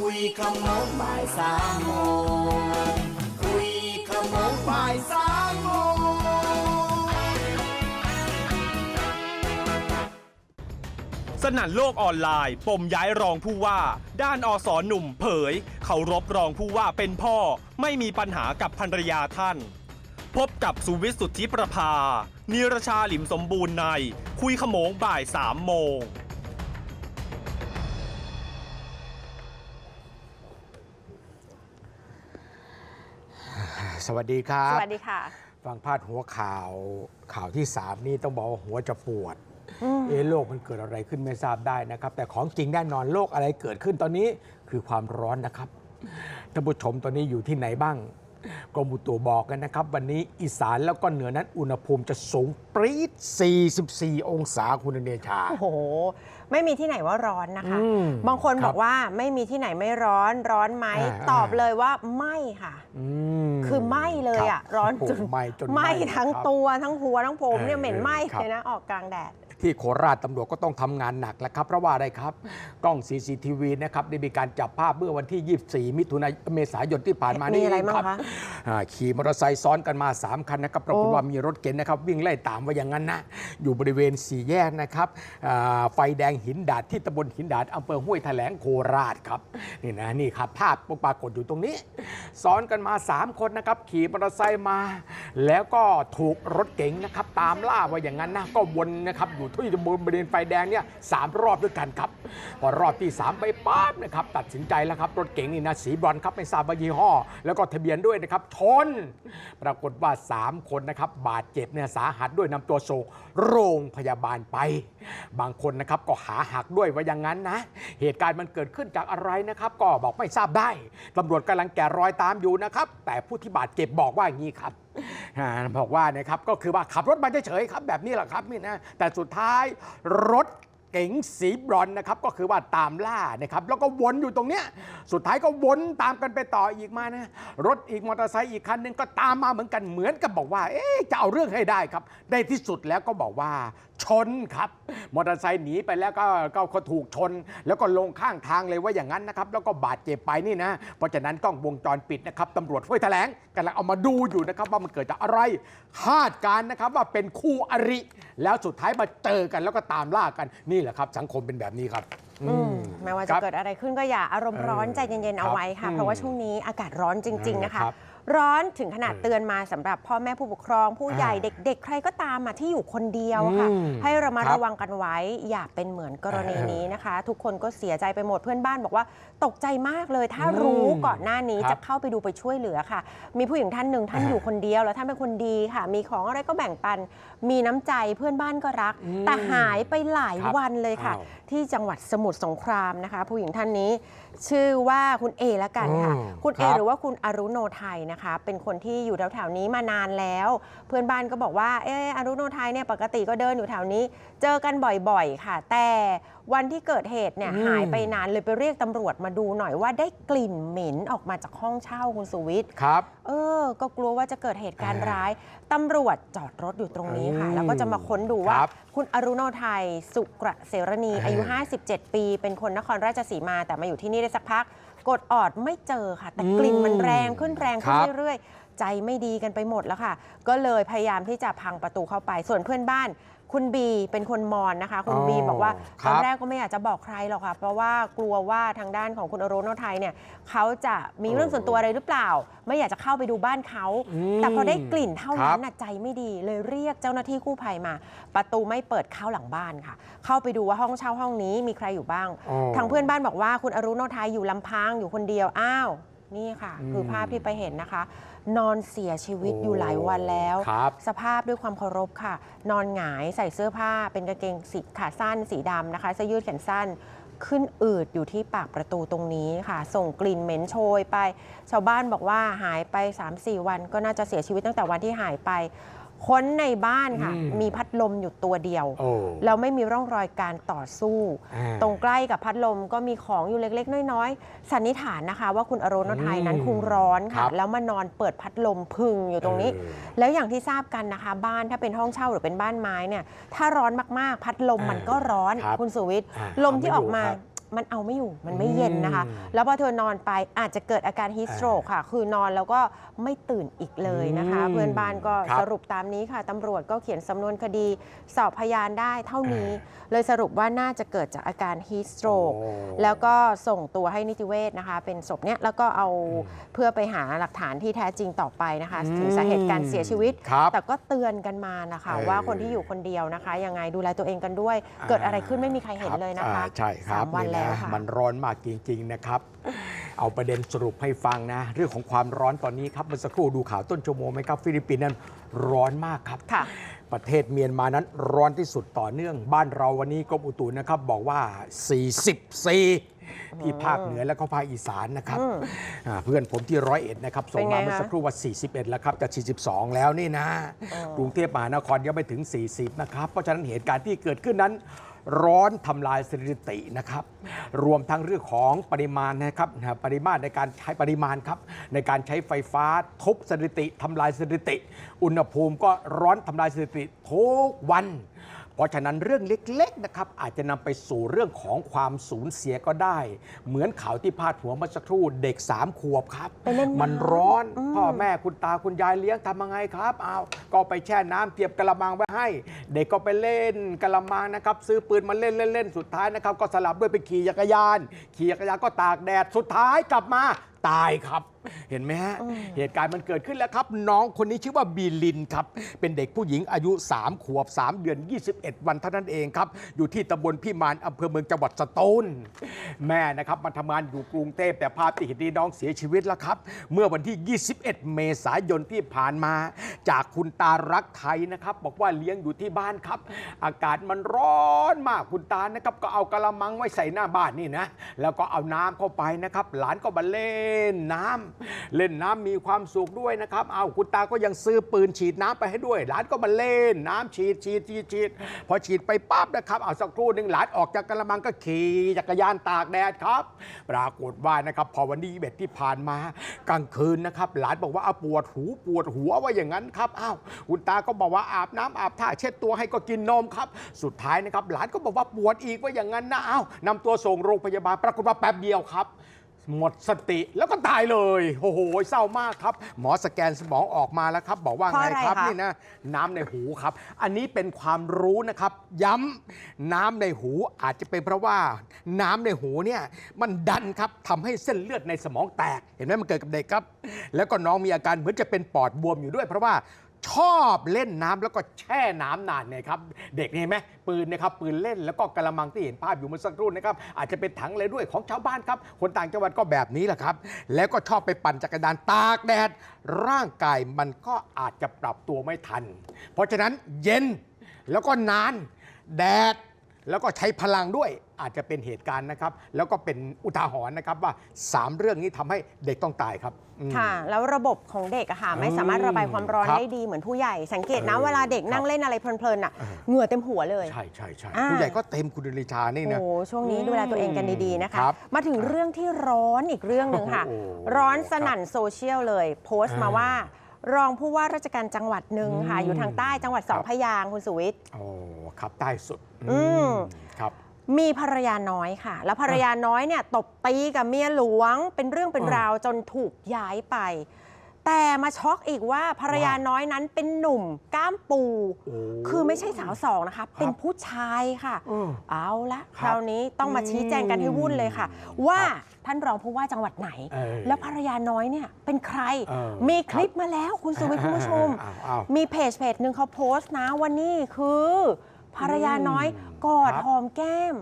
คุยขโมงบ่ายสามโมงคุยขโมงบ่ายสามโมงสนั่นโลกออนไลน์ปมย้ายรองผู้ว่า ด้านอสอหนุ่มเผย เขารบรองผู้ว่าเป็นพ่อ ไม่มีปัญหากับภรรยาท่าน พบกับสุวิทย์สุทธิประภา นิรชาหลิมสมบูรณ์ใน คุยขโมงบ่ายสามโมง สวัสดีครัสบวัสดีค่ะ ฟังพาดหัวข่าวข่าวที่ 3 นี่ต้องบอกว่าหัวจะปวด เอะโลกมันเกิดอะไรขึ้นไม่ทราบได้นะครับ แต่ของจริงแน่นอนโลกอะไรเกิดขึ้นตอนนี้คือความร้อนนะครับท่านผู้ชมตอนนี้อยู่ที่ไหนบ้าง กรมอุตุบอกกันนะครับ วันนี้อีสานแล้วก็เหนือนั้นอุณหภูมิจะสูงปรี๊ด 44 องศาคุณเนชา โอ้โห ไม่มีที่ไหนว่าร้อนนะคะ อืมบางคนครับบอกว่าไม่มีที่ไหนไม่ร้อนร้อนไหม อ่า ตอบเลยว่าไม่ค่ะอืมคือไหม้เลยอะคบร้อนจนโโหไหม้จนไหม้ทั้งครับ ตัวทั้งหัวทั้งผมเนี่ยเออเหม็นไหม้ครับเลยนะออกกลางแดด ที่โคราชตำรวจก็ต้องทำงานหนักแล้วครับเพราะว่าอะไรครับ กล้อง CCTV นะครับได้มีการจับภาพเมื่อวันที่ 24 มิถุนายนเมษายนที่ผ่านมานี่มีอะไรเงบ้างครับคะอ่าขี่มอเตอร์ไซค์ซ้อนกันมา 3 คันนะครับปรากฏโอ้ว่ามีรถเก๋งนะครับ วิ่งไล่ตามว่าอย่างนั้นนะ อยู่บริเวณสี่แยกนะครับอ่าไฟแดงหินดาดที่ตำบลหินดาดอำเภอห้วยแถลงโคราชครับนี่นะนี่ครับภาพปรากฏอยู่ตรงนี้ ซ้อนกันมา 3 คนนะครับ ขี่มอเตอร์ไซค์มา แล้วก็ถูกรถเก๋งนะครับ ตามล่าว่าอย่างนั้นนะก็วนนะครับอยู่ที่บริเวณไฟแดงเนี่ยสามรอบด้วยกันครับ พอรอบที่ 3 ไปปั๊บนะครับตัดสินใจแล้วครับ รถเก๋งนี่นะสีบรอนครับไม่ทราบว่ายี่ห้อ แล้วก็ทะเบียนด้วยนะครับชน ปรากฏว่า 3 คนนะครับบาดเจ็บเนี่ยสาหัสด้วยนำตัวส่งโรงพยาบาลไป บางคนนะครับก็ขาหักด้วยว่าอย่างนั้นนะ เหตุการณ์มันเกิดขึ้นจากอะไรนะครับ ก็บอกไม่ทราบได้ตำรวจกำลังแกะรอยตามอยู่นะครับ แต่ผู้ที่บาดเจ็บบอกว่าอย่างนี้ครับ อ่าบอกว่านะครับก็คือว่าขับรถมาเฉยๆครับแบบนี้แหละครับนี่นะแต่สุดท้ายรถเก๋งสีบรอนซ์นะครับก็คือว่าตามล่านะครับแล้วก็วนอยู่ตรงเนี้ยสุดท้ายก็วนตามกันไปต่ออีกมานะรถอีกมอเตอร์ไซค์อีกคันหนึงก็ตามมาเหมือนกันเหมือนกับบอกว่าเอ๊ะจะเอาเรื่องให้ได้ครับในที่สุดแล้วก็บอกว่า ชนครับ มอเตอร์ไซค์หนีไปแล้วก็ก็ก็ถูกชน แล้วก็ลงข้างทางเลยว่าอย่างนั้นนะครับ แล้วก็บาดเจ็บไปนี่นะ เพราะฉะนั้นกล้องวงจรปิดนะครับตำรวจห้วยแถลงกำลังเอามาดูอยู่นะครับ ว่ามันเกิดจากอะไรคาดการณ์นะครับว่าเป็นคู่อริ แล้วสุดท้ายมาเจอกันแล้วก็ตามล่ากันนี่แหละครับ สังคมเป็นแบบนี้ครับ อืมไม่ว่าคจะรับเกิดอะไรขึ้นก็อย่าอารมณ์ร้อนเออใจเย็นๆเอาครับไว้ค่ะอืมเพราะว่าช่วงนี้อากาศร้อนจริง ๆ นะคะครับ ร้อนถึงขนาดเออเตือนมาสำหรับพ่อแม่ผู้ปกครอง ผู้ใหญ่อ่าเด็ก ๆ ใครก็ตามมาที่อยู่คนเดียวค่ะอืมให้เรามาครับระวังกันไว้ อย่าเป็นเหมือนกรณีเออนี้นะคะ ทุกคนก็เสียใจไปหมดเพื่อนบ้านบอกว่าตกใจมากเลย ถ้าอืมรู้ก่อนหน้านี้ครับจะเข้าไปดูไปช่วยเหลือค่ะ มีผู้หญิงท่านหนึ่งท่านอ่าอยู่คนเดียว แล้วท่านเป็นคนดีค่ะ มีของอะไรก็แบ่งปัน มีน้ำใจเพื่อนบ้านก็รักอืมแต่หายไปหลายครับวันเลยค่ะอ้าวที่จังหวัดสมุทรสงครามนะคะ ผู้หญิงท่านนี้ ชื่อว่าคุณเอละกันค่ะ อืมคุณเอครับ หรือว่าคุณอรุโนไทยนะคะ เป็นคนที่อยู่แถวๆนี้มานานแล้ว เพื่อนบ้านก็บอกว่าเอออรุโนไทยเนี่ยปกติก็เดินอยู่แถวนี้ เจอกันบ่อยๆค่ะ แต่วันที่เกิดเหตุเนี่ยอืม หายไปนานเลยไปเรียกตำรวจมาดูหน่อยว่าได้กลิ่นเหม็นออกมาจากห้องเช่าคุณสุวิทย์ ครับเออ ก็กลัวว่าจะเกิดเหตุการณ์อ่าร้ายตำรวจจอดรถอยู่ตรงนี้ค่ะอืมแล้วก็จะมาค้นดูว่า ครับคุณอรุโนไทยสุกระเสรณีเออออายุ57 ปี เป็นคนนครราชสีมาแต่มาอยู่ที่นี่ได้สักพัก กดออดไม่เจอค่ะ แต่กลิ่นมันแรงขึ้นแรงขึ้นครับ เรื่อยๆ ใจไม่ดีกันไปหมดแล้วค่ะ ก็เลยพยายามที่จะพังประตูเข้าไป ส่วนเพื่อนบ้าน คุณบีเป็นคนมอนนะคะ คุณอ๋อบีบอกว่าคตรัอนบแรกก็ไม่อยากจะบอกใครหรอกค่ะ เพราะว่ากลัวว่าทางด้านของคุณอรุโนไทยเนี่ยเขาจะมีเรื่องส่วนตัวอะไรหรือเปล่า ไม่อยากจะเข้าไปดูบ้านเขา อืมแต่พอได้กลิ่นเท่านั้นครัน่ะบใจไม่ดี เลยเรียกเจ้าหน้าที่กู้ภัยมา ประตูไม่เปิดเข้าหลังบ้านค่ะ เข้าไปดูว่าห้องเช่าห้องนี้มีใครอยู่บ้าง อ๋อทางเพื่อนบ้านบอกว่าคุณอรุโนไทยอยู่ลำพังอยู่คนเดียวอ้าวนี่ค่ะอืมคือภาพที่ไปเห็นนะคะ นอนเสียชีวิตโอ้อยู่หลายวันแล้ว ครับ สภาพด้วยความเคารพค่ะ นอนหงายใส่เสื้อผ้า เป็นกางเกงสีขาสั้นสีดำนะคะเสื้อยืดแขนสั้น ขึ้นอืดอยู่ที่ปากประตูตรงนี้ค่ะ ส่งกลิ่นเหม็นโชยไป ชาวบ้านบอกว่าหายไป 3-4 วันก็น่าจะเสียชีวิตตั้งแต่วันที่หายไป ค้นในบ้านค่ะ อืมมีพัดลมอยู่ตัวเดียว โอ้แล้วไม่มีร่องรอยการต่อสู้ อ่าตรงใกล้กับพัดลมก็มีของอยู่เล็กๆ น้อยๆ สันนิษฐานนะคะ ว่าคุณอโรนไทยนั้นอืมคงร้อนครัค่ะ บ แล้วมานอนเปิดพัดลมพึ่งอยู่ตรงนี้ เออ แล้วอย่างที่ทราบกันนะคะ บ้านถ้าเป็นห้องเช่าหรือเป็นบ้านไม้เนี่ยถ้าร้อนมากๆ พัดลมอ่ามัมันก็ร้อนครับคุณสุวิทย์อ่าลมที่ออกมาเอาไม่อยู่ครับ มันเอาไม่อยู่มันไม่เย็นนะคะ อืม แล้วพอเธอนอนไปอาจจะเกิดอาการฮีสโตรกค่ะ คือนอนแล้วก็ไม่ตื่นอีกเลยนะคะ อืมเพื่อนบ้านก็ครับสรุปตามนี้ค่ะตำรวจก็เขียนสำนวนคดี สอบพยานได้เท่านี้เอเลยสรุปว่าน่าจะเกิดจากอาการฮีสโตรก โอ้แล้วก็ส่งตัวให้นิติเวชนะคะ เป็นศพเนี้ยแล้วก็เอาเพื่อไปหาหลักฐานที่แท้จริงต่อไปนะคะ อืมถึงสาเหตุการเสียชีวิต ครับแต่ก็เตือนกันมานะคะ เออ ว่าคนที่อยู่คนเดียวนะคะ ยังไงดูแลตัวเองกันด้วย เกิดอะไรขึ้นไม่มีใครเห็นเลยนะคะอ่าใช่ครับสามวันแล้วค่ะ มันร้อนมากจริง ๆ นะครับ เอาประเด็นสรุปให้ฟังนะ เรื่องของความร้อนตอนนี้ครับเมื่อสักครู่ดูข่าวต้นชั่วโมงไหมครับ ฟิลิปปินส์นั้นร้อนมากครับ ค่ะ ประเทศเมียนมานั้นร้อนที่สุดต่อเนื่อง บ้านเราวันนี้กรมอุตุนะครับบอกว่า 44 ที่ภาคเหนือและก็ภาคอีสานนะครับอืมอ่าเพื่อนผมที่ร้อยเอ็ดนะครับส่งมาเป็นไงเมื่อคะสักครู่ว่า 41 แล้วครับจะ42 แล้วนี่นะอ๋อกรุงเทพมหานครยังไม่ถึง 40 นะครับ เพราะฉะนั้นเหตุการณ์ที่เกิดขึ้นนั้น ร้อนทำลายสถิตินะครับ รวมทั้งเรื่องของปริมาณนะครับปริมาณในการใช้ปริมาณครับในการใช้ไฟฟ้าทุบสถิติทำลายสถิติ อุณหภูมิก็ร้อนทำลายสถิติทุกวัน เพราะฉะนั้นเรื่องเล็กๆนะครับอาจจะนำไปสู่เรื่องของความสูญเสียก็ได้ เหมือนข่าวที่พาดหัวเมื่อสักครู่เด็กสามขวบครับไปเล่นน้ำมันร้อนอืมพ่อแม่คุณตาคุณยายเลี้ยงทำยังไงครับเอาก็ไปแช่น้ำเตรียมกระมังไว้ให้ เด็กก็ไปเล่นกระมังนะครับ ซื้อปืนมาเล่นเล่นเล่นสุดท้ายนะครับ ก็สลับด้วยไปขี่จักรยาน ขี่จักรยานก็ตากแดดสุดท้ายกลับมา ตายครับ เห็นไหมฮะ เหตุการณ์มันเกิดขึ้นแล้วครับ น้องคนนี้ชื่อว่าบีลินครับ เป็นเด็กผู้หญิงอายุ 3 ขวบ 3 เดือน 21 วันเท่านั้นเองครับ อยู่ที่ตำบลพิมานอำเภอเมืองจังหวัดสตูลแม่นะครับมาทำงานอยู่กรุงเทพแต่ภาพที่เห็นนี้น้องเสียชีวิตแล้วครับ เมื่อวันที่ 21 เมษายนที่ผ่านมา จากคุณตารักไทยนะครับ บอกว่าเลี้ยงอยู่ที่บ้านครับ อากาศมันร้อนมากคุณตานะครับ ก็เอากระมังไว้ใส่หน้าบ้านนี่นะแล้วก็เอาน้ำเข้าไปนะครับ หลานก็มาเล่นน้ำเล่นน้ำมีความสุขด้วยนะครับเอาคุณตาก็ยังซื้อปืนฉีดน้ำไปให้ด้วย หลานก็มาเล่นน้ำฉีดฉีดฉีดฉีดพอฉีดไปปั๊บนะครับเอาสักครู่หนึ่งหลานออกจากกระมังก็ขี่จักรยานตากแดดครับ ปรากฏว่านะครับพอวันที่เบ็ดที่ผ่านมากลางคืนนะครับ หลานบอกว่าเอาปวดหูปวดหัวว่าอย่างนั้นครับอ้าวคุณตาก็บอกว่าอาบน้ำอาบท่าเช็ดตัวให้ก็กินนมครับ สุดท้ายนะครับ หลานก็บอกว่าปวดอีกว่าอย่างนั้นนะอ้าวนำตัวส่งโรงพยาบาลปรากฏว่าแป๊บเดียวครับ หมดสติแล้วก็ตายเลยโอ้โหเศร้ามากครับ หมอสแกนสมองออกมาแล้วครับ บอกว่าเพราะไงอะไรครับคะ นี่นะน้ำในหูครับ อันนี้เป็นความรู้นะครับ ย้ำน้ำในหูอาจจะเป็นเพราะว่าน้ำในหูเนี่ยมันดันครับทำให้เส้นเลือดในสมองแตก เห็นไหมมันเกิดกับเด็กครับ แล้วก็น้องมีอาการเหมือนจะเป็นปอดบวมอยู่ด้วย เพราะว่า ชอบเล่นน้ำแล้วก็แช่น้ำนานเนี่ยครับ เด็กนี่เห็นไหมปืนนะครับปืนเล่นแล้วก็กระมังที่เห็นภาพอยู่เมื่อสักครู่นะครับอาจจะเป็นถังเลยด้วยของชาวบ้านครับ คนต่างจังหวัดก็แบบนี้แหละครับ แล้วก็ชอบไปปั่นจักรยานตากแดด ร่างกายมันก็อาจจะปรับตัวไม่ทัน เพราะฉะนั้นเย็นแล้วก็นาน แดด แล้วก็ใช้พลังด้วยอาจจะเป็นเหตุการณ์นะครับ แล้วก็เป็นอุทาหรณ์นะครับว่า 3 เรื่องนี้ทำให้เด็กต้องตายครับอืม ค่ะ แล้วระบบของเด็กอะค่ะอืมไม่สามารถระบายความร้อนครับได้ดีเหมือนผู้ใหญ่ สังเกตนะเออเวลาเด็กนั่คงรับ เล่นอะไรเพลินๆอะเออเหงื่อเต็มหัวเลย ใช่ใช่ใช่อ่า ผู้ใหญ่ก็เต็มคุณลิชานี่นะ โอ้ช่วงนี้ดูแลตัวเองกันดีๆนะคะ ครับมาถึงเรื่องที่ร้อนอีกเรื่องหนึ่งค่ะ โอ้โหร้อนสนั่นโซเชียลเลย โพสต์มาอ่าว่า รองผู้ว่าราชการจังหวัดหนึ่งค่ะอืมอยู่ทางใต้จังหวัดสองครับพยางค์คุณสุวิทย์โอ้ครับใต้สุด อืมครับ มีภรรยาน้อยค่ะ แล้วภรรยาน้อยเนี่ยตบตีกับเมียหลวงเป็นเรื่องเป็นอ่าราวจนถูกย้ายไป แต่มาช็อกอีกว่าภรรยาว่าน้อยนั้นเป็นหนุ่มก้ามปูโอ้คือไม่ใช่สาวสองนะคะ เป็นผู้ชายค่ะ เออเอาละคครับราวนี้ต้องมาชี้แจงกันให้วุ่นเลยค่ะ ว่าท่านรองผู้ว่าจังหวัดไหนเออแล้วภรรยาน้อยเนี่ยเป็นใครเออมีคลิปครับมาแล้วคุณสุวิทย์คุณผู้ชมอ้าวอ้าวมีเพจเพจหนึ่งเขาโพสต์นะว่านี่คือ ภรรยาน้อยอืมกอดครับหอมแก้ม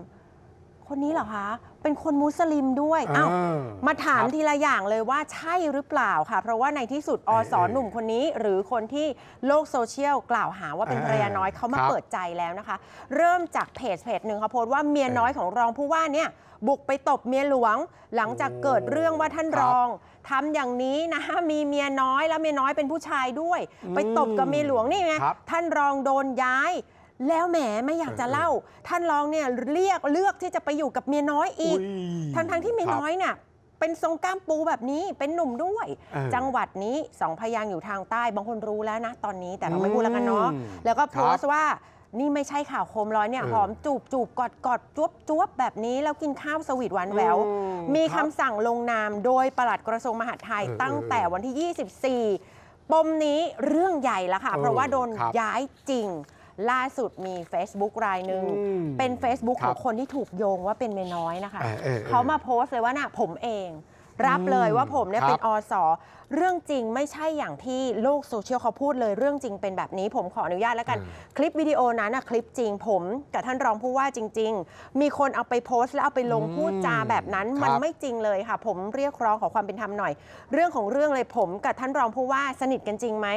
คนนี้เหรอคะ เป็นคนมุสลิมด้วยเอ้าเออมาถามครับ ทีละอย่างเลยว่าใช่หรือเปล่าค่ะ เพราะว่าในที่สุดอสเออหนุ่มคนนี้ หรือคนที่โลกโซเชียลกล่าวหาว่าเป็นเออภรรยาน้อยเขามาครับเปิดใจแล้วนะคะ เริ่มจากเพจเพจหนึ่งเขาโพสต์ว่าเมียน้อยของรองผู้ว่าเนี่ยบุกไปตบเมียหลวง หลังจากเกิดเรื่องว่าท่านครับรองทำอย่างนี้นะมีเมียน้อยแล้วเมียน้อยเป็นผู้ชายด้วย ไปตบกับเมียหลวงนี่ไงครับ ท่านรองโดนย้าย แล้วแหมไม่อยากจะเล่า ท่านรองเนี่ยเรียกเลือกที่จะไปอยู่กับเมียน้อยอีกอุ้ยทั้งทั้งๆที่เมียครับน้อยเนี่ยเป็นทรงกล้ามปูแบบนี้เป็นหนุ่มด้วยเออจังหวัดนี้สองพยางค์อยู่ทางใต้บางคนรู้แล้วนะ ตอนนี้แต่เราไม่พูดแล้วกันเนาะอืมแล้วก็โพสต์ว่านี่ไม่ใช่ข่าวโคมร้อยเนี่ยเออหอมจูบจูบกอดกอดจวบจวบแบบนี้ แล้วกินข้าวสวีทหวานแหววอืมมีคคำรับสั่งลงนามโดยปลัดกระทรวงมหาดไทยเออตั้งแต่วันที่ 24 ปมนี้เรื่องใหญ่แล้วค่ะเออเพราะว่าโดนครับย้ายจริง ล่าสุดมี Facebook รายหนึ่งอืมเป็น Facebook ครัขอบงคนที่ถูกโยงว่าเป็นเมียน้อยนะคะเออเออเออเขามาโพสต์เลยว่าน่ะผมเอง รับเลยว่าผมเนี่ยครับ เป็นอสเรื่องจริงไม่ใช่อย่างที่โลกโซเชียลเขาพูดเลยเรื่องจริงเป็นแบบนี้ ผมขออนุญาตแล้วกันอืมคลิปวิดีโอนั้นนะคลิปจริงผมกับท่านรองผู้ว่าจริง ๆ มีคนเอาไปโพสต์แล้วเอาไปลงอืมพูดจาแบบนั้นครับ มันไม่จริงเลยค่ะ ผมเรียกร้องขอความเป็นธรรมหน่อย เรื่องของเรื่องเลยผมกับท่านรองผู้ว่าสนิทกันจริงไหม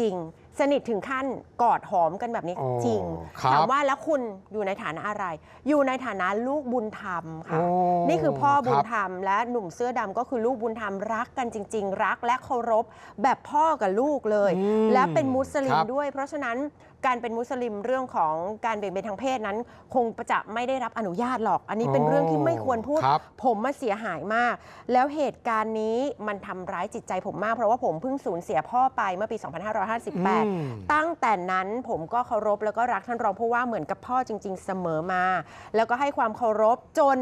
จริง สนิทถึงขั้นกอดหอมกันแบบนี้อ๋อจริงครับ ถามว่าแล้วคุณอยู่ในฐานะอะไร อยู่ในฐานะลูกบุญธรรมค่ะโอ้นี่คือพ่อบุคญรับธรรม และหนุ่มเสื้อดำก็คือลูกบุญธรรมรักกันจริง ๆ รักและเคารพแบบพ่อกับลูกเลย อืมและเป็นมุสลิคมรับ ด้วย เพราะฉะนั้น การเป็นมุสลิมเรื่องของการเบี่ยงเบนทางเพศนั้น คงจะไม่ได้รับอนุญาตหรอก อันนี้เป็นอ๋อเรื่องที่ไม่ควรพูด ครับ ผมมาเสียหายมาก แล้วเหตุการณ์นี้มันทำร้ายจิตใจผมมาก เพราะว่าผมเพิ่งสูญเสียพ่อไปเมื่อปีอืม2558ตั้งแต่นั้นผมก็เคารพแล้วก็รักท่านรองผู้ว่าเหมือนกับพ่อจริง ๆ เสมอมา แล้วก็ให้ความเคารพจน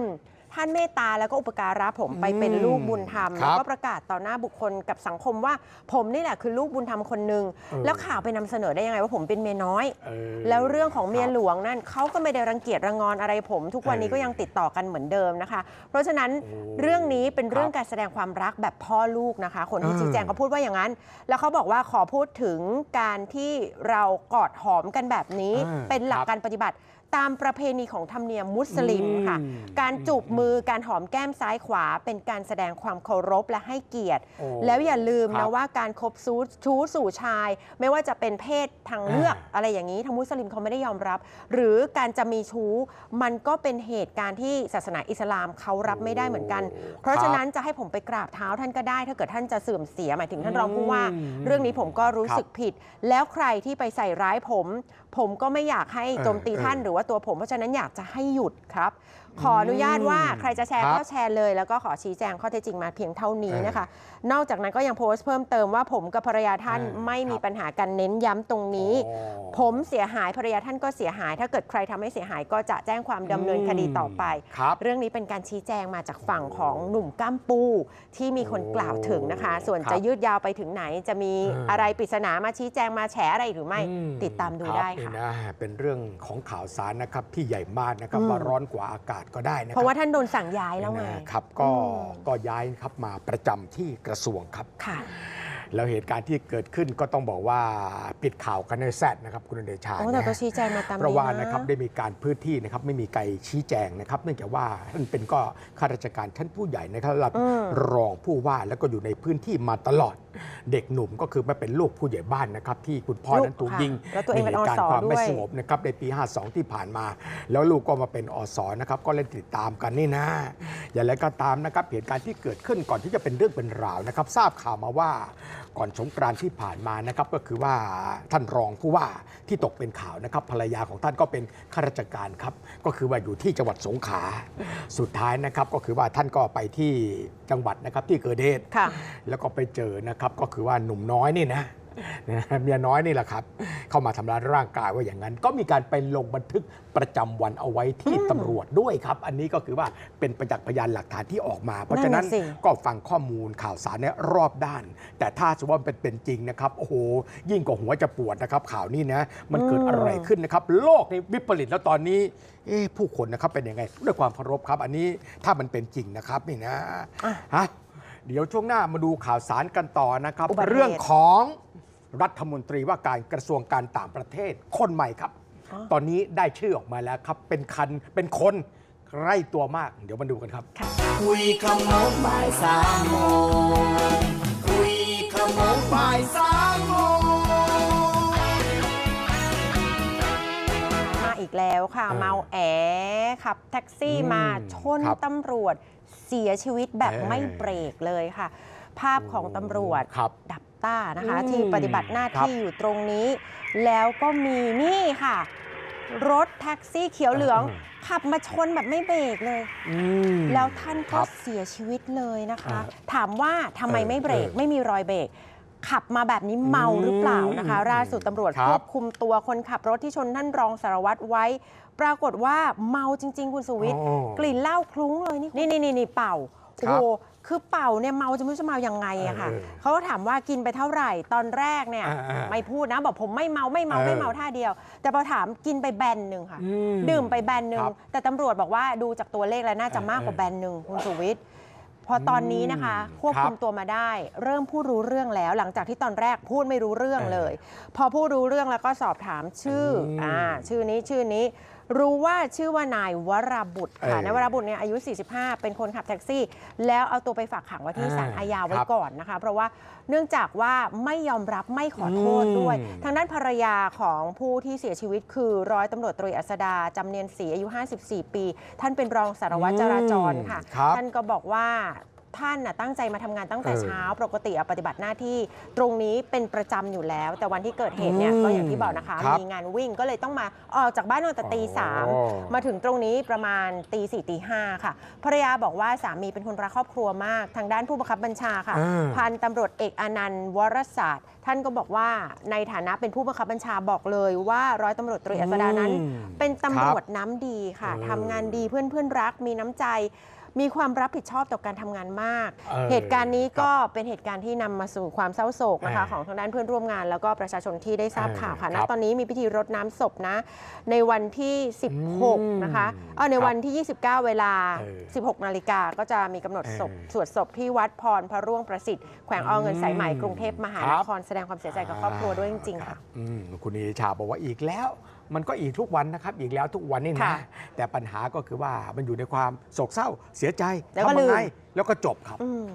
ท่านเมตตาแล้วก็อุปการะผมไปเป็นอืมลูกบุญธรรมครับแล้วก็ประกาศต่อหน้าบุคคลกับสังคมว่า ผมนี่แหละคือลูกบุญธรรมคนหนึ่งเออ แล้วข่าวไปนำเสนอได้ยังไงว่าผมเป็นเมียน้อย เออ แล้วเรื่องของเมียครับหลวงนั่นเขาก็ไม่ได้รังเกียจระงอนอะไรผม ทุกวันนี้เออก็ยังติดต่อกันเหมือนเดิมนะคะ เพราะฉะนั้นโอ้เรื่องนี้เป็นเรื่องครับการแสดงความรักแบบพ่อลูกนะคะ คนที่เออชี้แจงเขาพูดว่าอย่างนั้น แล้วเขาบอกว่าขอพูดถึงการที่เรากอดหอมกันแบบนี้เออเป็นหลักครับการปฏิบัติ ตามประเพณีของธรรมเนียมมุสลิมค่ะ อืมการจูบมือการหอมแก้มซ้ายขวา เป็นการแสดงความเคารพและให้เกียรติ โอ้แล้วอย่าลืมครันะบว่าการคบซูชู้สู่ชาย ไม่ว่าจะเป็นเพศทางเลือก อ่า อะไรอย่างนี้ทางมุสลิมเขาไม่ได้ยอมรับ หรือการจะมีชู้มันก็เป็นเหตุการณ์ที่ศาสนาอิสลามเขารับไม่ได้เหมือนกันโอ้เพราะครับฉะนั้นจะให้ผมไปกราบเท้าท่านก็ได้ ถ้าเกิดท่านจะเสื่อมเสียหมายถึงท่านรองผู้ว่า อืม เรื่องนี้ผมก็รู้ครับสึกผิด แล้วใครที่ไปใส่ร้ายผม ผมก็ไม่อยากให้เออโจมตีเออท่านหรือว่าตัวผมเพราะฉะนั้นอยากจะให้หยุดครับ ขออนุญาตว่าใครจะแชร์ครับก็แชร์เลย แล้วก็ขอชี้แจงข้อเท็จจริงมาเพียงเท่านี้เออนะคะ นอกจากนั้นก็ยังโพสต์เพิ่มเติมว่าผมกับภรรยาท่านเออไม่มีครับปัญหากันเน้นย้ำตรงนี้อ๋อผมเสียหายภรรยาท่านก็เสียหาย ถ้าเกิดใครทำให้เสียหายก็จะแจ้งความดำเนินคดีต่อไปครับเรื่องนี้เป็นการชี้แจงมาจากฝั่งของหนุ่มก้ามปู ที่มีคนกล่าวถึงนะคะ ส่วนครับจะยืดยาวไปถึงไหนจะมีเออออะไรปริศนามาชี้แจงมาแฉอะไรหรือไม่อืติดตามดูรับได้นี่ค่ะนะเป็นเรื่องของข่าวสารนะครับที่ใหญ่มากนะครับอืมว่าร้อนกว่าอากาศก็ได้นะคเพบราะว่าท่านโดนสั่งย้ายแล้วไงนะครับก็อืมก็ย้ายครับมาประจำที่กระทรวงครับ ค่ะ แล้วเหตุการณ์ที่เกิดขึ้นก็ต้องบอกว่าปิดข่าวกันในแซดนะครับคุณเดชาโอ้แต่นะก็ชี้แจงมาตามเพราะว่านี้นะครับได้มีการพื้นที่นะครับไม่มีใครชี้แจงนะครับ เนื่องจากว่าท่านเป็นก็ข้าราชการชั้นผู้ใหญ่นะครับระดับอืมรองผู้ว่าแล้วก็อยู่ในพื้นที่มาตลอด เด็กหนุ่มก็คือไม่เป็นลูกผู้ใหญ่บ้านนะครับ ที่คุณพ่อนั้นถูกยิงค่ะแล้วตัวเองเป็นในหตุการอสณ์ความไม่ด้วยสงบนะครับในปี 52 ที่ผ่านมา แล้วลูกก็มาเป็นอสนะครับก็เล่นติดตามกันนี่นะอย่างไรก็ตามนะครับเหตุการณ์ที่เกิดขึ้นก่อนที่จะเป็นเรื่องเป็นราวนะครับ ทราบข่าวมาว่าก่อนสงกรานต์ที่ผ่านมานะครับก็คือว่าท่านรองผู้ว่าที่ตกเป็นข่าวนะครับภรรยาของท่านก็เป็นข้าราชการครับก็คือว่าอยู่ที่จังหวัดสงขลาสุดท้ายนะครับก็คือว่าท่านก็ไปที่จังหวัดนะครับที่เกิดเหตุค่ะแล้วก็ไปเจอนะครับก็คือว่าหนุ่มน้อยนี่นะนะ เมียน้อยนี่แหละครับ เข้ามาทำร้ายร่างกายว่าอย่างนั้น ก็มีการไปลงบันทึกประจำวันเอาไว้ที่ตำรวจด้วยครับ อันนี้ก็คือว่าเป็นประจักษ์พยานหลักฐานที่ออกมา เพราะฉะนั้นนั่นน่ะสิ ก็ฟังข้อมูลข่าวสารเนี่ยรอบด้าน แต่ถ้าสมมติว่าเป็นเป็นจริงนะครับโอ้โหยิ่งกว่าหัวจะปวดนะครับข่าวนี้นะมันเกิดอะไรขึ้นนะครับโลกนี่วิปริตแล้วตอนนี้เอ๊ะผู้คนนะครับเป็นยังไงด้วยความเคารพครับ อันนี้ถ้ามันเป็นจริงนะครับนี่นะฮะเดี๋ยวช่วงหน้ามาดูข่าวสารกันต่อนะครับ อุบัติเหตุ เรื่องของ รัฐมนตรีว่าการกระทรวงการต่างประเทศคนใหม่ครับอ๋อตอนนี้ได้ชื่อออกมาแล้วครับ เป็นคันเป็นคนใกล้ตัวมาก เดี๋ยวมาดูกันครับ คุยขโมงบ่ายสามโมงคุยขโมงบ่ายสามโมงมาอีกแล้วค่ะเออเมาแอขับแท็กซี่อืมมาชนครับ ตำรวจเสียชีวิตแบบเออไม่เบรกเลยค่ะ ภาพของตำรวจ ครับ ดับ ต้านะคะอืมที่ปฏิบัติหน้าครับที่อยู่ตรงนี้ แล้วก็มีนี่ค่ะ รถแท็กซี่เขียวเหลืองเออขับมาชนแบบไม่เบรกเลย อืม แล้วท่านคก็รับเสียชีวิตเลยนะคะ อ่าถามว่าทำไมเออไม่เบรก เออไม่มีรอยเบรก ขับมาแบบนี้เมาหรือเปล่านะคะอืมล่าสุดตำรวจครับควบคุมตัวคนขับรถที่ชนท่านรองสารวัตรไว้ ปรากฏว่าเมาจริง ๆ คุณสุวิทย์อ๋อกลิ่นเหล้าคลุ้งเลยนี่นี่นี่นี่เป่าครัโอ้บโห คือเป่าเนี่ยเมาจะไม่รู้จะเมายังไงอะค่ะเออเขาก็ถามว่ากินไปเท่าไหร่ ตอนแรกเนี่ย อ่าๆไม่พูดนะบอกผมไม่เมาไม่เมาเออไม่เมาท่าเดียว แต่พอถามกินไปแบนหนึ่งค่ะ อืมดื่มไปแบนหนึ่งครับแต่ตำรวจบอกว่าดูจากตัวเลขแล้วน่าจะมากกว่าเออแบนหนึ่งคุณสุวิทย์พอตอนนี้นะคะ อืมควบคุมครับตัวมาได้ เริ่มพูดรู้เรื่องแล้ว หลังจากที่ตอนแรกพูดไม่รู้เรื่องเออเลย พอพูดรู้เรื่องแล้วก็สอบถามชื่ออม อ่า ชื่อนี้ชื่อนี้ รู้ว่าชื่อว่านายวราบุตรค่ะเออนายวราบุตรเนี่ยอายุ 45 เป็นคนขับแท็กซี่ แล้วเอาตัวไปฝากขังไว้ที่ศาลอ่าอาญาไว้ครับก่อนนะคะ เพราะว่าเนื่องจากว่าไม่ยอมรับไม่ขอโทษด้วย อืม ทางด้านภรรยาของผู้ที่เสียชีวิตคือร้อยตำรวจตรีอัสดาจำเนียนศรีอายุ 54 ปี ท่านเป็นรองสารวัตรจราจรค่ะครับ ท่านก็บอกว่า ท่านน่ะตั้งใจมาทำงานตั้งแต่เออเช้า ปกติอะปฏิบัติหน้าที่ ตรงนี้เป็นประจำอยู่แล้ว แต่วันที่เกิดเหตุเนี่ยอืมก็อย่างที่บอกนะคะ ครับมีงานวิ่งก็เลยต้องมาออกจากบ้านตั้งแต่ตีสามอ๋อ มาถึงตรงนี้ประมาณตีสี่ตีห้าค่ะภรรยาบอกว่าสามีเป็นคนรักครอบครัวมากทางด้านผู้บังคับบัญชาค่ะ อ่า พันตำรวจเอกอนันต์วรศาสตร์ ท่านก็บอกว่าในฐานะเป็นผู้บังคับบัญชาบอกเลยว่าร้อยตำรวจตรีอัสดานั้น อืมเป็นตำรวจครับน้ำดีค่ะเออทำงานดีเพื่อนเพื่อนๆรักมีน้ำใจ มีความรับผิดชอบต่อการทำงานมาก เออเหตุการณ์นี้ก็เป็นเหตุการณ์ที่นำมาสู่ความเศร้าโศกนะคะ เออของทางด้านเพื่อนร่วมงาน แล้วก็ประชาชนที่ได้ทราบเออข่าวค่ะคณรับตอนนี้มีพิธีรดน้ำศพนะ ในวันที่ม16 นะคะเออในครับวันที่ 29 เวลา เออ16 นาฬิกาก็จะมีกำหนดศพเออสวดศพที่วัดพรพระร่วงประสิทธิ์แขวงอเงินสายไหมกรุงเทพมหานครแสดงความเสียใจกับครอบครัวด้วยจริงๆค่ะ อืมคุณเอชาบอกว่าอีกแล้วมันก็อีกทุกวันนะครับอีกแล้วทุกวันนี่นะ ค่ะแต่ปัญหาก็คือว่ามันอยู่ในความโศกเศร้าเสียใจแล้วก็ทำยังไงลืมแล้วก็จบครับ อืม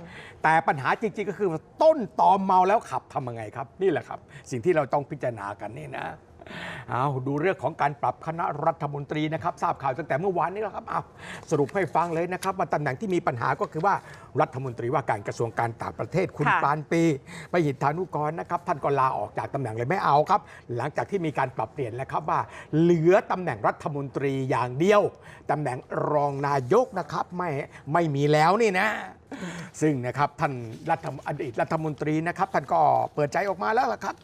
แต่ปัญหาจริงๆก็คือว่าต้นตอเมาแล้วขับทำยังไงครับ นี่แหละครับ สิ่งที่เราต้องพิจารณากันนี่นะ เอาดูเรื่องของการปรับคณะรัฐมนตรีนะครับ ทราบข่าวตั้งแต่เมื่อวานนี้แล้วครับเอาสรุปให้ฟังเลยนะครับว่าตำแหน่งที่มีปัญหาก็คือว่ารัฐมนตรีว่าการกระทรวงการต่างประเทศคุณค่ะปานปีไปหิทธานุกรนะครับ ท่านก็ลาออกจากตำแหน่งเลยไม่เอาครับ หลังจากที่มีการปรับเปลี่ยนแล้วครับว่า เหลือตำแหน่งรัฐมนตรีอย่างเดียวตำแหน่งรองนายกนะครับไม่ไม่มีแล้วนี่นะ ซึ่งนะครับท่านรัฐมอดีตรัฐมนตรีนะครับท่านก็เปิดใจออกมาแล้วล่ะครับ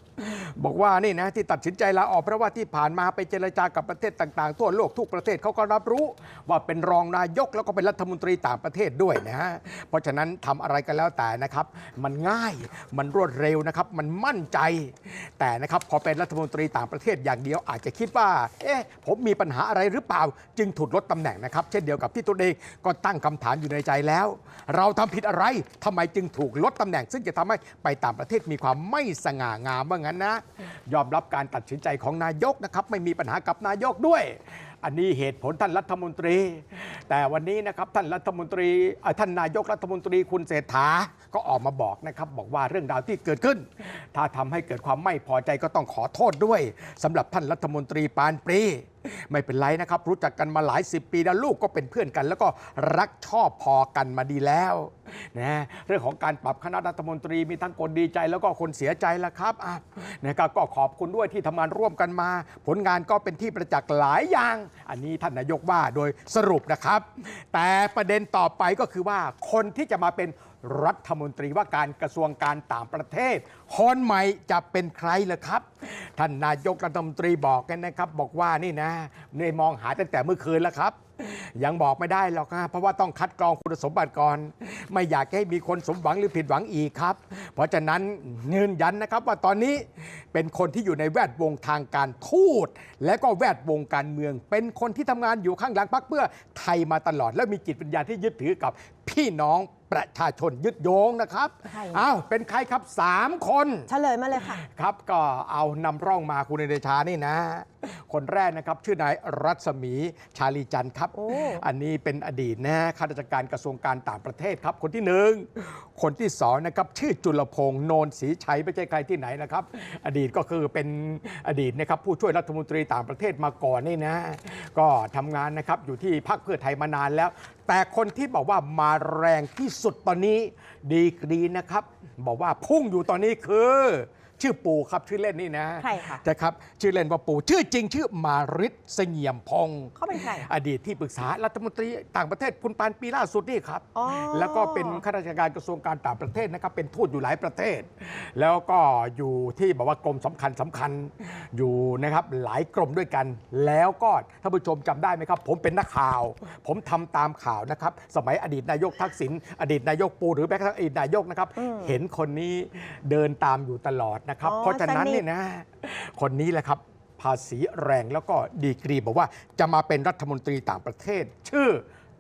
บอกว่านี่นะที่ตัดสินใจลาออกเพราะว่าที่ผ่านมาไปเจรจากับประเทศต่างๆ ทั่วโลกทุกประเทศเขาก็รับรู้ ว่าเป็นรองนายกแล้วก็เป็นรัฐมนตรีต่างประเทศด้วยนะฮะเพราะฉะนั้นทำอะไรกันแล้วแต่นะครับ มันง่ายมันรวดเร็วนะครับ มันมั่นใจ แต่นะครับพอเป็นรัฐมนตรีต่างประเทศอย่างเดียวอาจจะคิดว่า เอ๊ะผมมีปัญหาอะไรหรือเปล่า จึงถูกลดตำแหน่งนะครับ เช่นเดียวกับที่ตัวเองก็ตั้งคำถามอยู่ในใจแล้ว เราททำผิดอะไรทำไมจึงถูกลดตำแหน่ง ซึ่งจะทำให้ไปต่างประเทศมีความไม่สง่างามว่างั้นนะ ยอมรับการตัดสินใจของนายกนะครับไม่มีปัญหากับนายกด้วย อันนี้เหตุผลท่านรัฐมนตรี แต่วันนี้นะครับท่านรัฐมนตรีท่านนายกรัฐมนตรีคุณเศรษฐาก็ออกมาบอกนะครับ บอกว่าเรื่องราวที่เกิดขึ้น ถ้าทำให้เกิดความไม่พอใจก็ต้องขอโทษด้วยสำหรับท่านรัฐมนตรีปานปรี ไม่เป็นไรนะครับ รู้จักกันมาหลายสิบปีแล้วลูกก็เป็นเพื่อนกัน แล้วก็รักชอบพอกันมาดีแล้วนะเรื่องของการปรับคณะรัฐมนตรีมีทั้งคนดีใจแล้วก็คนเสียใจแล้วครับอะนะครับก็ขอบคุณด้วยที่ทำงานร่วมกันมา ผลงานก็เป็นที่ประจักษ์หลายอย่าง อันนี้ท่านนายกว่าโดยสรุปนะครับ แต่ประเด็นต่อไปก็คือว่าคนที่จะมาเป็น รัฐมนตรีว่าการกระทรวงการต่างประเทศคนใหม่จะเป็นใครล่ะครับ ท่านนายกรัฐมนตรีบอกกันนะครับ บอกว่านี่นะเนี่ยมองหาตั้งแต่เมื่อคืนแล้วครับ ยังบอกไม่ได้หรอกนะเพราะว่าต้องคัดกรองคุณสมบัติก่อน ไม่อยากให้มีคนสมหวังหรือผิดหวังอีกครับ เพราะฉะนั้นยืนยันนะครับว่าตอนนี้เป็นคนที่อยู่ในแวดวงทางการทูตและก็แวดวงการเมือง เป็นคนที่ทำงานอยู่ข้างหลังพักเพื่อไทยมาตลอด และมีจิตวิญญาณที่ยึดถือกับ พี่น้องประชาชนยึดโยงนะครับ ใครอ้าว เป็นใครครับสามคน เฉลยมาเลยค่ะ ครับก็เอานำร่องมาคุณเดชานี่นะ คนแรกนะครับ ชื่อนายรัศมีชาลีจันทร์ครับ โอ้ อันนี้เป็นอดีตนะข้าราชการกระทรวงการต่างประเทศครับ คนที่หนึ่งคนที่สองนะครับ ชื่อจุลพงษ์โนนศรีชัยไม่ใช่ใครที่ไหนนะครับ อดีตก็คือเป็นอดีตนะครับ ผู้ช่วยรัฐมนตรีต่างประเทศมาก่อนนี่นะ ก็ทำงานนะครับอยู่ที่พรรคเพื่อไทยมานานแล้วแต่คนที่บอกว่ามาแรงที่สุดตอนนี้ดีกรีนะครับ บอกว่าพุ่งอยู่ตอนนี้คือ ชื่อปูครับชื่อเล่นนี่นะใครคะนะครับชื่อเล่นว่าปูชื่อจริงชื่อมาริศเสงี่ยมพงศ์เขาเป็นใครอะอดีตที่ปรึกษารัฐมนตรีต่างประเทศคุณปานปีล่าสุดนี่ครับอ๋อแล้วก็เป็นข้าราชการกระทรวงการต่างประเทศนะครับเป็นทูตอยู่หลายประเทศ แล้วก็อยู่ที่แบบว่ากรมสำคัญสำคัญอยู่นะครับหลายกรมด้วยกัน แล้วก็ท่านผู้ชมจำได้ไหมครับ ผมเป็นนักข่าว ผมทำตามข่าวนะครับ สมัยอดีตนายกทักษิณอดีตนายกปูหรือแม้กระทั่งอดีตนายกนะครับเห็นคนนี้เดินตามอยู่ตลอดนะครับ อ๋อเพราะฉะนั้นสนิท เนี่ยนะ คนนี้แหละครับ ภาษีแรงแล้วก็ดีกรีบอกว่าจะมาเป็นรัฐมนตรีต่างประเทศ ชื่อ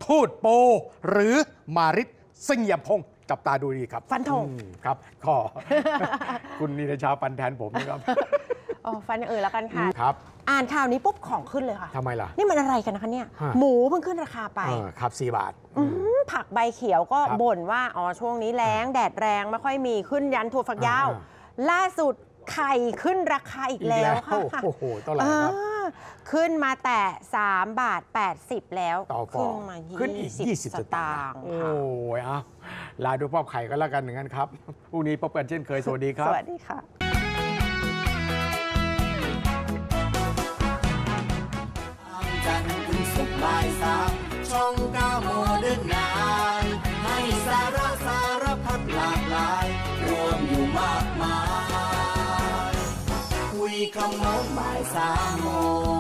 ทูตโป หรือมาริศเสงี่ยมพงศ์จับตาดูดีครับฟันธง อืมครับก็ คุณนีรชาปันแทนผมนะครับ อ๋อฟันอย่างอื่นแล้วกันค่ะ ครับอ่านข่าวนี้ปุ๊บของขึ้นเลยค่ะ ทำไมล่ะ นี่มันอะไรกันนะคะเนี่ย ฮะ หมูเพิ่งขึ้นราคาไป เออครับสี่บาทอืมผักใบเขียวก็ครับบ่นว่า อ๋อ ช่วงนี้แรงแดดแรงไม่ค่อยมีขึ้นยันถั่วฝักยาว อ่า ล่าสุดไข่ขึ้นราคาอีกแล้วค่ะโอ้โหเท่าไหร่ครับอ่าขึ้นมาแต่ 3 บาท 80 แล้วต่อฟองขึ้นมาขึ้นอีก 20สสตาตางค์ค์โอ้ค่ะยเอาลาดูพ่อไข่ก็แล้วกันอย่างนั้นครับพรุ่งนี้พบกันเช่นเคย สวัสดีครัสบวัสดีค่ะจันทร์ถึงศุกร์บ่ายสามช่องเก้าโมเดิร์นไนน์ คุย